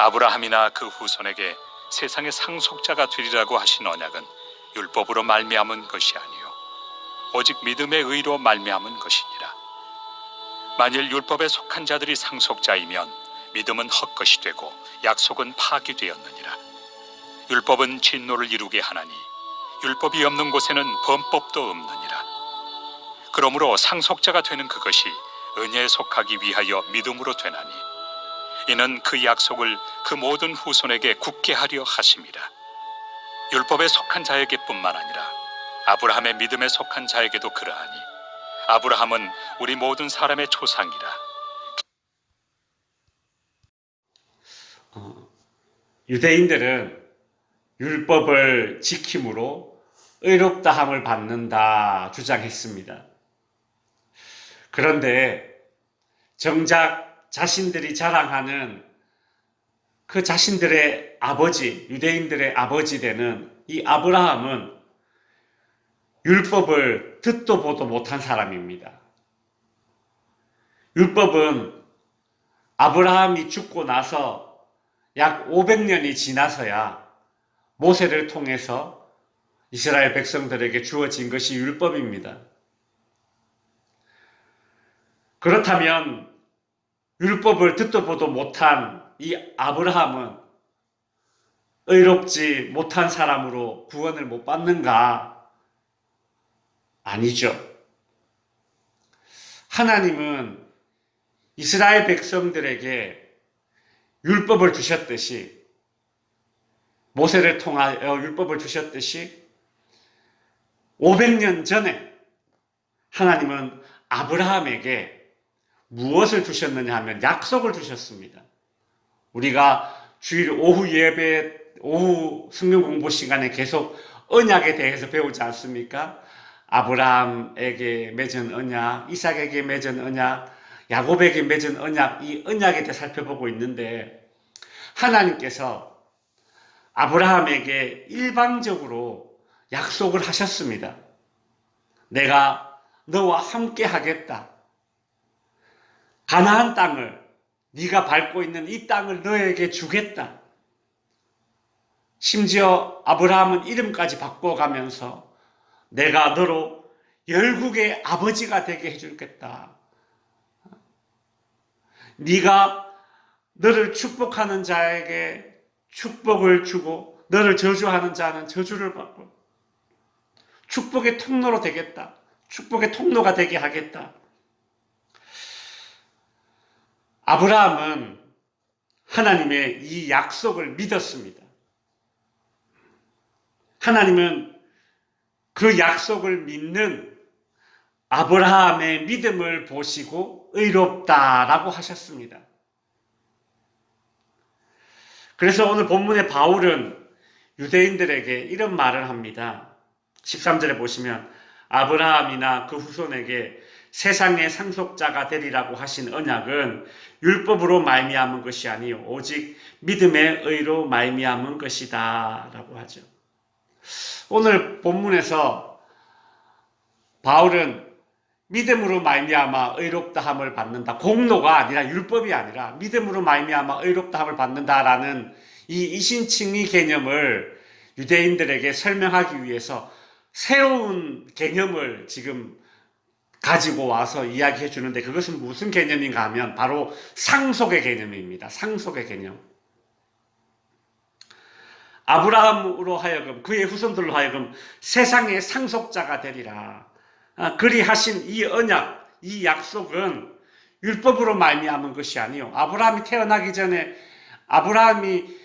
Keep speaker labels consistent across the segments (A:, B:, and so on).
A: 아브라함이나 그 후손에게 세상의 상속자가 되리라고 하신 언약은 율법으로 말미암은 것이 아니요 오직 믿음의 의로 말미암은 것이니라. 만일 율법에 속한 자들이 상속자이면 믿음은 헛것이 되고 약속은 파기되었느니라. 율법은 진노를 이루게 하나니 율법이 없는 곳에는 범법도 없느니라. 그러므로 상속자가 되는 그것이 은혜에 속하기 위하여 믿음으로 되나니 이는 그 약속을 그 모든 후손에게 굳게 하려 하심이라. 율법에 속한 자에게뿐만 아니라 아브라함의 믿음에 속한 자에게도 그러하니 아브라함은 우리 모든 사람의 조상이라.
B: 유대인들은 율법을 지킴으로 의롭다함을 받는다 주장했습니다. 그런데 정작 자신들이 자랑하는 그 자신들의 아버지, 유대인들의 아버지 되는 이 아브라함은 율법을 듣도 보도 못한 사람입니다. 율법은 아브라함이 죽고 나서 약 500년이 지나서야 모세를 통해서 이스라엘 백성들에게 주어진 것이 율법입니다. 그렇다면 율법을 듣도 보도 못한 이 아브라함은 의롭지 못한 사람으로 구원을 못 받는가? 아니죠. 하나님은 이스라엘 백성들에게 율법을 주셨듯이 모세를 통하여 율법을 주셨듯이 500년 전에 하나님은 아브라함에게 무엇을 주셨느냐 하면 약속을 주셨습니다. 우리가 주일 오후 예배, 오후 성경 공부 시간에 계속 언약에 대해서 배우지 않습니까? 아브라함에게 맺은 언약, 이삭에게 맺은 언약, 야곱에게 맺은 언약, 이 언약에 대해 살펴보고 있는데 하나님께서 아브라함에게 일방적으로 약속을 하셨습니다. 내가 너와 함께 하겠다. 가나안 땅을 네가 밟고 있는 이 땅을 너에게 주겠다. 심지어 아브라함은 이름까지 바꿔가면서 내가 너로 열국의 아버지가 되게 해줄겠다. 네가 너를 축복하는 자에게 축복을 주고 너를 저주하는 자는 저주를 받고 축복의 통로로 되겠다. 축복의 통로가 되게 하겠다. 아브라함은 하나님의 이 약속을 믿었습니다. 하나님은 그 약속을 믿는 아브라함의 믿음을 보시고 의롭다라고 하셨습니다. 그래서 오늘 본문의 바울은 유대인들에게 이런 말을 합니다. 13절에 보시면 아브라함이나 그 후손에게 세상의 상속자가 되리라고 하신 언약은 율법으로 말미암은 것이 아니요 오직 믿음의 의로 말미암은 것이다라고 하죠. 오늘 본문에서 바울은 믿음으로 말미암아 의롭다함을 받는다. 공로가 아니라 율법이 아니라 믿음으로 말미암아 의롭다함을 받는다라는 이 이신칭의 개념을 유대인들에게 설명하기 위해서 새로운 개념을 지금 가지고 와서 이야기해 주는데 그것은 무슨 개념인가 하면 바로 상속의 개념입니다. 상속의 개념. 아브라함으로 하여금 그의 후손들로 하여금 세상의 상속자가 되리라. 아, 그리 하신 이 언약, 이 약속은 율법으로 말미암은 것이 아니요. 아브라함이 태어나기 전에 아브라함이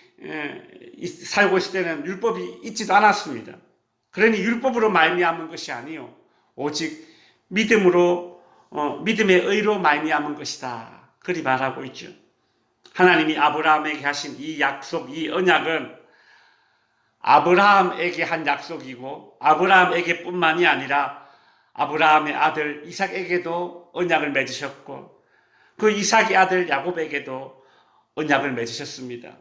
B: 살고 있을 때는 율법이 있지도 않았습니다. 그러니 율법으로 말미암은 것이 아니요. 오직 믿음으로 어, 믿음의 의로 말미암은 것이다. 그리 말하고 있죠. 하나님이 아브라함에게 하신 이 약속, 이 언약은 아브라함에게 한 약속이고 아브라함에게뿐만이 아니라 아브라함의 아들 이삭에게도 언약을 맺으셨고 그 이삭의 아들 야곱에게도 언약을 맺으셨습니다.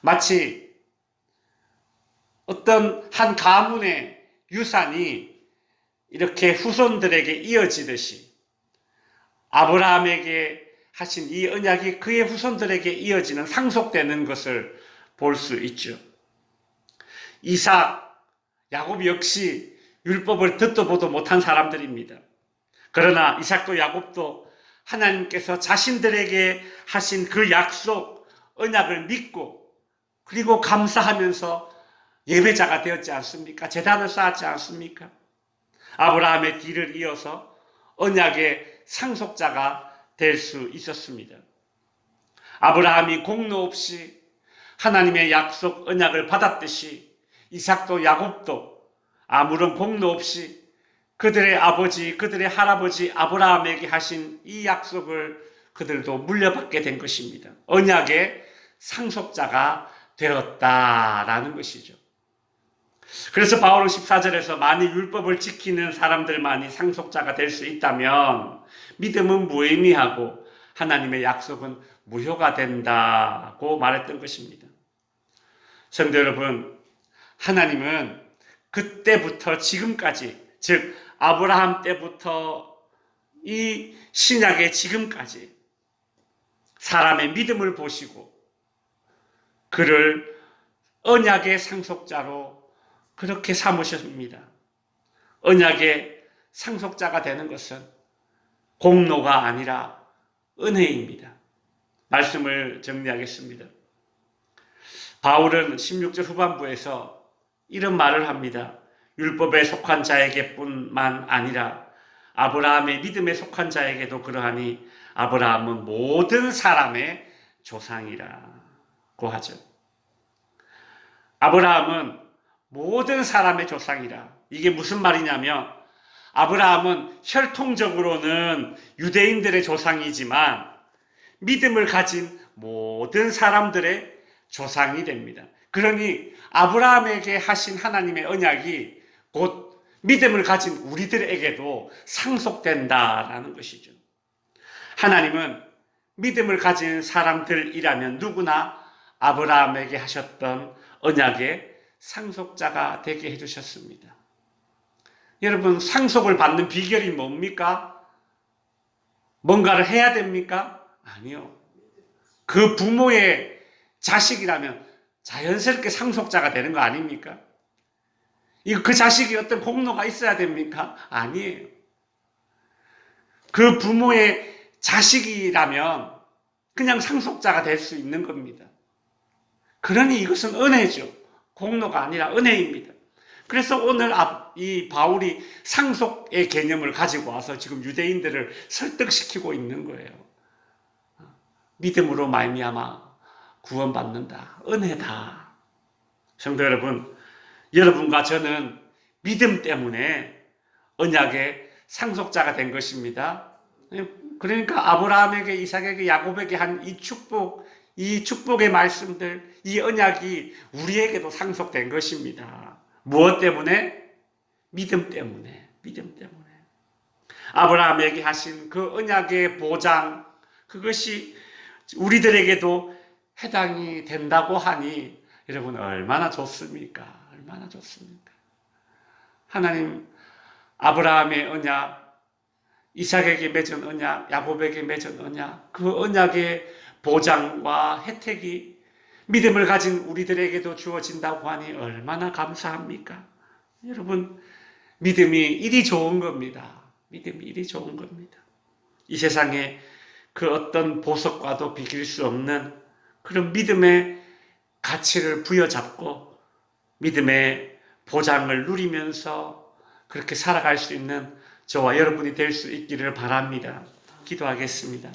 B: 마치 어떤 한 가문의 유산이 이렇게 후손들에게 이어지듯이 아브라함에게 하신 이 언약이 그의 후손들에게 이어지는 상속되는 것을 볼 수 있죠. 이삭, 야곱 역시 율법을 듣도 보도 못한 사람들입니다. 그러나 이삭도 야곱도 하나님께서 자신들에게 하신 그 약속, 언약을 믿고 그리고 감사하면서 예배자가 되었지 않습니까? 재단을 쌓았지 않습니까? 아브라함의 뒤를 이어서 언약의 상속자가 될 수 있었습니다. 아브라함이 공로 없이 하나님의 약속 언약을 받았듯이 이삭도 야곱도 아무런 공로 없이 그들의 아버지, 그들의 할아버지 아브라함에게 하신 이 약속을 그들도 물려받게 된 것입니다. 언약의 상속자가 되었다라는 것이죠. 그래서 바울은 14절에서 만일 율법을 지키는 사람들만이 상속자가 될 수 있다면 믿음은 무의미하고 하나님의 약속은 무효가 된다고 말했던 것입니다. 성도 여러분, 하나님은 그때부터 지금까지, 즉, 아브라함 때부터 이 신약의 지금까지 사람의 믿음을 보시고 그를 언약의 상속자로 그렇게 삼으셨습니다. 언약의 상속자가 되는 것은 공로가 아니라 은혜입니다. 말씀을 정리하겠습니다. 바울은 16절 후반부에서 이런 말을 합니다. 율법에 속한 자에게뿐만 아니라 아브라함의 믿음에 속한 자에게도 그러하니 아브라함은 모든 사람의 조상이라고 하죠. 아브라함은 모든 사람의 조상이라. 이게 무슨 말이냐면 아브라함은 혈통적으로는 유대인들의 조상이지만 믿음을 가진 모든 사람들의 조상이 됩니다. 그러니 아브라함에게 하신 하나님의 언약이 곧 믿음을 가진 우리들에게도 상속된다라는 것이죠. 하나님은 믿음을 가진 사람들이라면 누구나 아브라함에게 하셨던 언약의 상속자가 되게 해주셨습니다. 여러분, 상속을 받는 비결이 뭡니까? 뭔가를 해야 됩니까? 아니요. 그 부모의 자식이라면 자연스럽게 상속자가 되는 거 아닙니까? 그 자식이 어떤 공로가 있어야 됩니까? 아니에요. 그 부모의 자식이라면 그냥 상속자가 될 수 있는 겁니다. 그러니 이것은 은혜죠. 공로가 아니라 은혜입니다. 그래서 오늘 이 바울이 상속의 개념을 가지고 와서 지금 유대인들을 설득시키고 있는 거예요. 믿음으로 말미암아 구원받는다. 은혜다. 성도 여러분, 여러분과 저는 믿음 때문에 언약의 상속자가 된 것입니다. 그러니까 아브라함에게, 이삭에게, 야곱에게 한 이 축복, 이 축복의 말씀들, 이 언약이 우리에게도 상속된 것입니다. 무엇 때문에? 믿음 때문에. 믿음 때문에. 아브라함에게 하신 그 언약의 보장, 그것이 우리들에게도 해당이 된다고 하니 여러분 얼마나 좋습니까? 얼마나 좋습니까? 하나님 아브라함의 언약, 이삭에게 맺은 언약, 야곱에게 맺은 언약, 그 언약의 보장과 혜택이 믿음을 가진 우리들에게도 주어진다고 하니 얼마나 감사합니까? 여러분, 믿음이 일이 좋은 겁니다. 믿음이 일이 좋은 겁니다. 이 세상에 그 어떤 보석과도 비길 수 없는 그런 믿음의 가치를 부여잡고 믿음의 보장을 누리면서 그렇게 살아갈 수 있는 저와 여러분이 될 수 있기를 바랍니다. 기도하겠습니다.